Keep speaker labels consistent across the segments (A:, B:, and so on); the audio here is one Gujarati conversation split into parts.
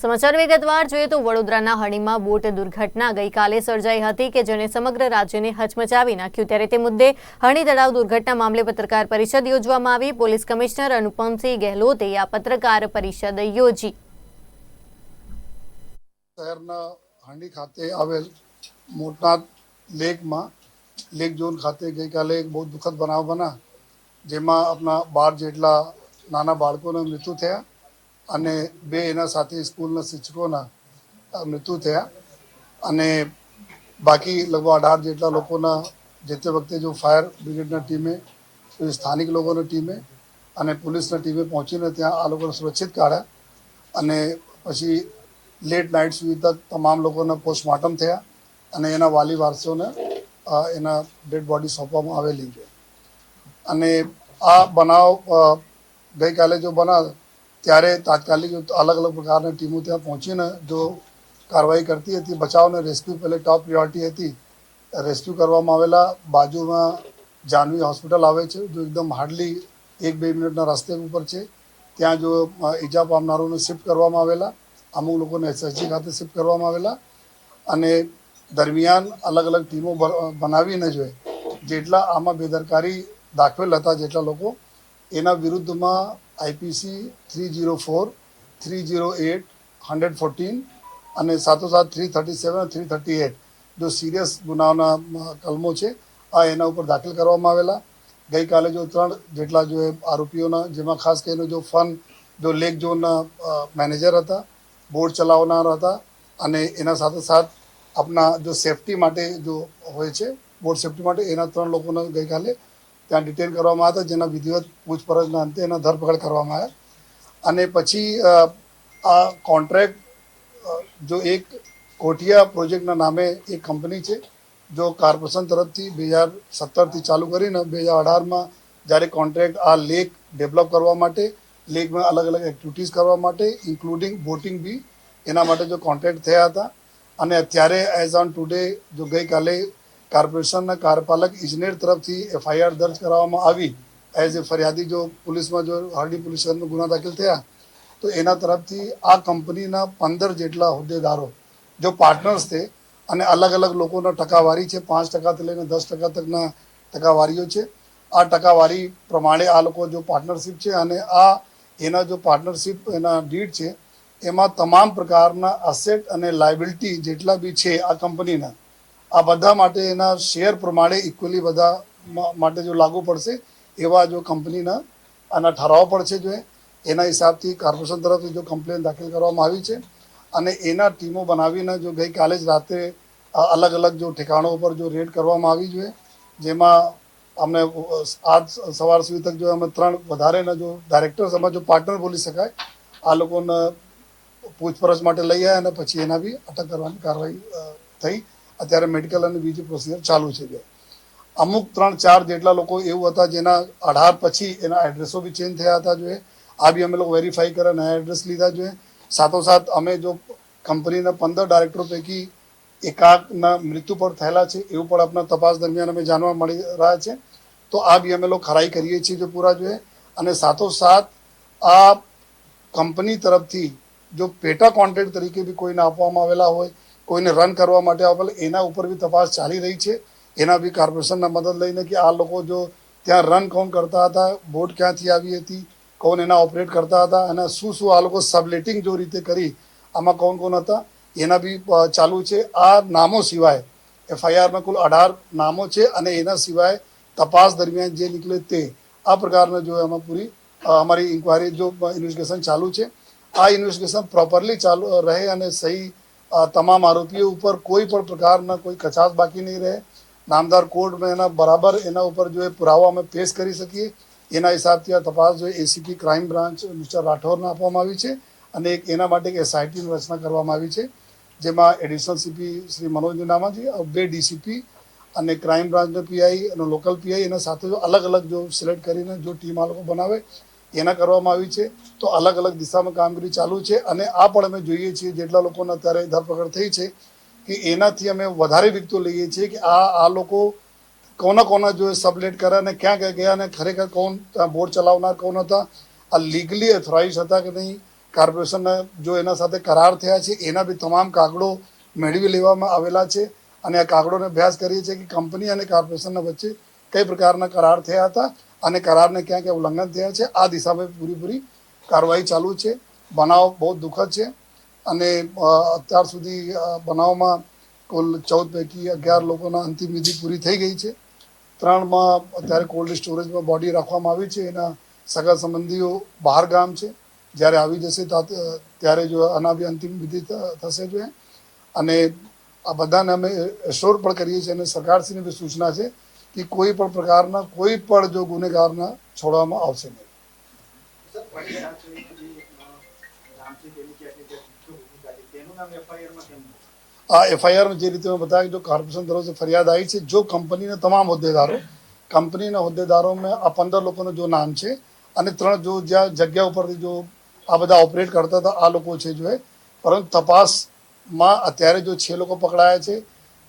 A: સમાચાર વિગતવાર જોઈએ તો વડોદરાના હણીમાં બોટ દુર્ઘટના ગઈકાલે સર્જાઈ હતી કે જેને સમગ્ર રાજ્યને હચમચાવી નાખ્યું. ત્યારે તે મુદ્દે હણી તળાવ દુર્ઘટના મામલે પત્રકાર પરિષદ યોજવામાં આવી. પોલીસ કમિશનર અનુપમસિંહ ગેહલોતે આ પત્રકાર પરિષદ યોજી.
B: શહેરના હાંડી ખાતે આવેલ મોટા લેકમાં, લેક ઝોન ખાતે ગઈકાલે એક બહુ દુઃખદ બનાવ બના જેમાં આપણા બાર જેટલા નાના બાળકોના મૃત્યુ થયા. અને બે એના સાથે સ્કૂલના શિક્ષકોના મૃત્યુ થયા. અને બાકી લગભગ અઢાર જેટલા લોકોના જે તે વખતે જો ફાયર બ્રિગેડના ટીમે સ્થાનિક લોકોની ટીમે અને પોલીસના ટીમે પહોંચીને ત્યાં આ લોકોને સુરક્ષિત કાઢ્યા. અને પછી લેટ નાઇટ સુધી તક તમામ લોકોના પોસ્ટમોર્ટમ થયા અને એના વાલી વારસોને એના ડેડ બોડી સોંપવામાં આવેલી છે. અને આ બનાવ ગઈકાલે જો બનાવ ત્યારે તાત્કાલિક અલગ અલગ પ્રકારની ટીમો ત્યાં પહોંચીને જો કાર્યવાહી કરતી હતી, બચાવ અને રેસ્ક્યુ પહેલે ટોપ પ્રિયોરિટી હતી. રેસ્ક્યુ કરવામાં આવેલા બાજુમાં જાનવી હોસ્પિટલ આવે છે, જો એકદમ હાર્ડલી એક બે મિનિટના રસ્તે ઉપર છે. ત્યાં જો ઈજા પામનારોને શિફ્ટ કરવામાં આવેલા, અમુક લોકોને એસએસજી ખાતે શિફ્ટ કરવામાં આવેલા અને દરમિયાન અલગ અલગ ટીમો બનાવીને જોઈએ જેટલા આમાં બેદરકારી દાખવેલ હતા, જેટલા લોકો એના વિરુદ્ધમાં IPC three zero four, three zero eight, hundred fourteen અને સાથોસાથ three thirty seven three thirty eight, જો સિરિયસ ગુનાઓના કલમો છે, આ એના ઉપર દાખલ કરવામાં આવેલા. ગઈકાલે જો ત્રણ જેટલા જો આરોપીઓના, જેમાં ખાસ કરીને જો ફન, જો લેક ઝોનના મેનેજર હતા, બોર્ડ ચલાવનાર હતા, અને એના સાથે સાથ આપના જો સેફટી માટે જો હોય છે, બોર્ડ સેફટી માટે એના ત્રણ લોકોને ગઈકાલે ત્યાં ડિટેન કરવામાં આવ્યા હતા જેના વિધિવત પૂછપરછના અંતે એના ધરપકડ કરવામાં આવ્યા અને પછી આ કોન્ટ્રાક્ટ જો એક કોઠિયા પ્રોજેક્ટના નામે એક કંપની છે, જો કોર્પોરેશન તરફથી બે હજાર સત્તરથી ચાલુ કરીને બે હજાર અઢારમાં જ્યારે કોન્ટ્રાક્ટ આ લેક ડેવલપ કરવા માટે લેકમાં અલગ અલગ એક્ટિવિટીઝ કરવા માટે ઇન્ક્લુડિંગ બોટિંગ બી, એના માટે જો કોન્ટ્રાક્ટ થયા હતા. અને અત્યારે એઝ ઓન ટુડે જો ગઈકાલે કોર્પોરેશનના કાર્યપાલક ઇજનેર તરફથી એફઆઈઆર દર્જ કરાવવામાં આવી. એઝ એ ફરિયાદી જો પોલીસમાં જો હાર્ડી પોલીસ ગુના દાખલ થયા, તો એના તરફથી આ કંપનીના પંદર જેટલા હોદ્દેદારો, જો પાર્ટનર્સ છે, અને અલગ અલગ લોકોના ટકાવારી છે, પાંચ ટકાથી લઈને દસ ટકા તકના ટકાવારીઓ છે. આ ટકાવારી પ્રમાણે આ લોકો જો પાર્ટનરશિપ છે અને આ એના જો પાર્ટનરશિપ એના ડીડ છે, એમાં તમામ પ્રકારના અસેટ અને લાયબિલિટી જેટલા બી છે આ કંપનીના આ બધા માટે એના શેર પ્રમાણે ઇક્વલી બધા માટે જો લાગુ પડશે, એવા જો કંપનીના આના ઠરાવ પડશે જો એના હિસાબથી કોર્પોરેશન તરફથી જો કમ્પ્લેન દાખલ કરવામાં આવી છે અને એના ટીમો બનાવીને જો ગઈકાલે જ રાત્રે અલગ અલગ જો ઠેકાણો ઉપર જો રેડ કરવામાં આવી જોઈએ, જેમાં અમને આજ સવાર સુધી તક જો અમે ત્રણ વધારેના જો ડાયરેક્ટર્સ અમે જો પાર્ટનર બોલી શકાય, આ લોકોને પૂછપરછ માટે લઈ આવ્યા અને પછી એના બી અટક કરવાની કાર્યવાહી થઈ. અત્યારે મેડિકલ અને બીજી પ્રોસિજર ચાલુ છે જે અમુક ત્રણ, ચાર જેટલા લોકો એવું હતા જેના અઢાર પછી એના એડ્રેસો બી ચેન્જ થયા હતા જોઈએ. આ બી અમે લોકો વેરીફાઈ કરે નયા એડ્રેસ લીધા જોઈએ. સાથોસાથ અમે જો કંપનીના પંદર ડાયરેક્ટરો પૈકી એકાકના મૃત્યુ પર થયેલા છે, એવું પણ આપણા તપાસ દરમિયાન અમે જાણવા મળી રહ્યા છે. તો આ બી અમે લોકો ખરાઈ કરીએ છીએ જો પૂરા જોઈએ. અને સાથોસાથ આ કંપની તરફથી જો પેટા કોન્ટ્રાક્ટ તરીકે બી કોઈને આપવામાં આવેલા હોય કોઈને રન કરવા માટે આપેલ, એના ઉપર બી તપાસ ચાલી રહી છે. એના બી કોર્પોરેશનના મદદ લઈને કે આ લોકો જો ત્યાં રન કોણ કરતા હતા, બોટ ક્યાંથી આવી હતી, કોણ એના ઓપરેટ કરતા હતા, અને શું શું આ લોકો સબલેટિંગ જો રીતે કરી, આમાં કોણ કોણ હતા, એના બી ચાલુ છે. આ નામો સિવાય એફઆઈઆરમાં કુલ અઢાર નામો છે અને એના સિવાય તપાસ દરમિયાન જે નીકળે તે, આ પ્રકારના જો એમાં પૂરી અમારી ઇન્કવાયરી જો ઇન્વેસ્ટિગેશન ચાલુ છે. આ ઇન્વેસ્ટિગેશન પ્રોપરલી ચાલુ રહે અને સહી તમામ આરોપીઓ ઉપર કોઈ પણ પ્રકારના કોઈ કચાશ બાકી નહીં રહે. નામદાર કોર્ટમાં એના બરાબર એના ઉપર જો એ પુરાવા અમે પેશ કરી શકીએ, એના હિસાબથી આ તપાસ જો એસીપી ક્રાઇમ બ્રાન્ચ મિસ્ટર રાઠોરને આપવામાં આવી છે અને એક એના માટે એક એસઆઈટીની રચના કરવામાં આવી છે, જેમાં એડિશનલ સીપી શ્રી મનોજ નામાજી બે ડીસીપી અને ક્રાઇમ બ્રાન્ચનો પીઆઈ અને લોકલ પીઆઈ એના સાથે જો અલગ અલગ જો સિલેક્ટ કરીને જો ટીમ આ લોકો બનાવે એના કરવામાં આવી છે. તો અલગ અલગ દિશામાં કામગીરી ચાલુ છે અને આ પણ અમે જોઈએ છીએ જેટલા લોકોને અત્યારે ધરપકડ થઈ છે કે એનાથી અમે વધારે વિગતો લઈએ છીએ કે આ આ લોકો કોના કોના જો સબલેટ કર્યા અને ક્યાં ક્યાં ગયા અને ખરેખર કોણ બોર્ડ ચલાવનાર કોણ હતા? આ લીગલી ઓથોરાઇઝ હતા કે નહીં? કોર્પોરેશનના જો એના સાથે કરાર થયા છે, એના બી તમામ કાગળો મેળવી લેવામાં આવેલા છે અને આ કાગળોને અભ્યાસ કરીએ છીએ કે કંપની અને કોર્પોરેશનના વચ્ચે કઈ પ્રકારના કરાર થયા હતા અને કરારને ક્યાં ક્યાં ઉલ્લંઘન થયા છે, આ દિશામાં પૂરીપૂરી કાર્યવાહી ચાલુ છે. બનાવ બહુ દુઃખદ છે અને અત્યાર સુધી બનાવમાં કુલ ચૌદ પૈકી અગિયાર લોકોના અંતિમ વિધિ પૂરી થઈ ગઈ છે. ત્રણમાં અત્યારે કોલ્ડ સ્ટોરેજમાં બોડી રાખવામાં આવી છે. એના સગા સંબંધીઓ બહાર ગામ છે. જ્યારે આવી જશે ત્યારે જો આના બી અંતિમ વિધિ થશે જો અને આ બધાને અમે એશ્યોર પણ કરીએ છીએ અને સરકારશ્રીની બી સૂચના છે કે કોઈ પણ પ્રકારના કોઈ પણ જો ગુનેગારના છોડવામાં આવશે નહીં? આ એફઆઈઆરમાં જે રીતે મેં બતાવ્યું જો કોર્પોરેશન તરફ ફરિયાદ આવી છે જો કંપનીના તમામ હોદ્દેદારો કંપનીના હોદ્દેદારોમાં આ પંદર લોકોનું જો નામ છે અને ત્રણ જો જ્યાં જગ્યા ઉપરથી જો આ બધા ઓપરેટ કરતા હતા આ લોકો છે જો પરંતુ તપાસમાં અત્યારે જો છે લોકો પકડાયા છે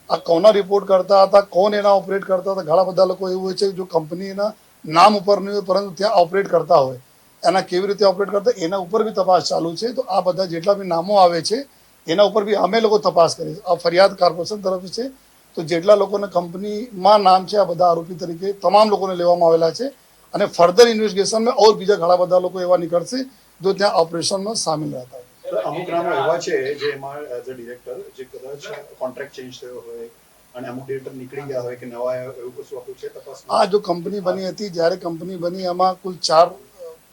B: આ કોના રિપોર્ટ કરતા હતા, કોણ એના ઓપરેટ કરતા હતા? ઘણા બધા લોકો એવું હોય છે જો કંપનીના નામ ઉપર નહીં હોય, પરંતુ ત્યાં ઓપરેટ કરતા હોય. એના કેવી રીતે ઓપરેટ કરતા? એના ઉપર બી તપાસ ચાલુ છે. તો આ બધા જેટલા બી નામો આવે છે, એના ઉપર બી અમે લોકો તપાસ કરી આ ફરિયાદ કોર્પોરેશન તરફથી છે. તો જેટલા લોકોને કંપનીમાં નામ છે, આ બધા આરોપી તરીકે તમામ લોકોને લેવામાં આવેલા છે. અને ફર્ધર ઇન્વેસ્ટિગેશનમાં ઓર બીજા ઘણા બધા લોકો એવા નીકળશે, જો ત્યાં ઓપરેશનમાં સામેલ રહેતા હોય.
C: અમુક નામો એવા છે જે એમાં એઝ અ ડિરેક્ટર જે કદાચ કોન્ટ્રાક્ટ ચેન્જ થયો હોય અને અમુક ડિરેક્ટર નીકળી ગયા હોય કે નવા એવું કશું આપણું છે તપાસ
B: આ જો કંપની બની હતી જ્યારે કંપની બની એમાં કુલ ચાર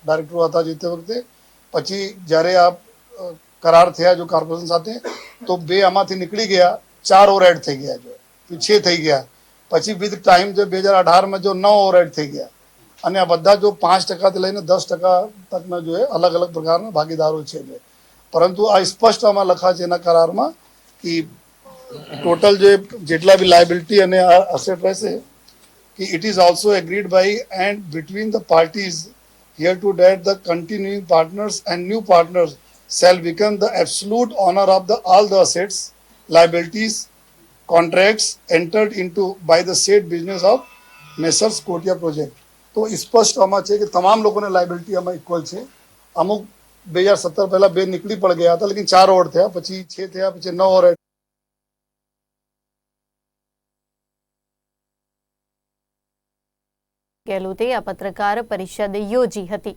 B: ડાયરેક્ટરો હતા જે તે વખતે. પછી જ્યારે આ કરાર થયા જો કોર્પોરેશન સાથે તો બે આમાંથી નીકળી ગયા ચાર ઓવરહેડ થઈ ગયા જો. છે થઈ ગયા. પછી વિથ ટાઈમ જો બે હજાર અઢારમાં જો નવ ઓવરહેડ થઈ ગયા. અને આ બધા જો પાંચ ટકાથી લઈને દસ ટકા તકના જો અલગ અલગ પ્રકારના ભાગીદારો છે જો. પરંતુ આ સ્પષ્ટ આમાં લખા છે એના કરારમાં કે ટોટલ જે જેટલા બી લાયબિલિટી અને અસેટ રહેશે कि it is also agreed by and between the parties here to that the continuing partners and new partners shall become the absolute owner of the all the assets liabilities contracts entered into by the said business of messrs Kotia project તો સ્પષ્ટ આમાં છે કે તમામ લોકોને લાયબિલિટી આમાં ઇક્વલ છે અમુક બે હજાર સત્તર પહેલા બે નીકળી પણ ગયા હતા, લેકિન ચાર ઓવર થયા, પછી છ થયા, પછી નવ ઓવર
A: ગેહલોતે આ પત્રકાર પરિષદ યોજી હતી.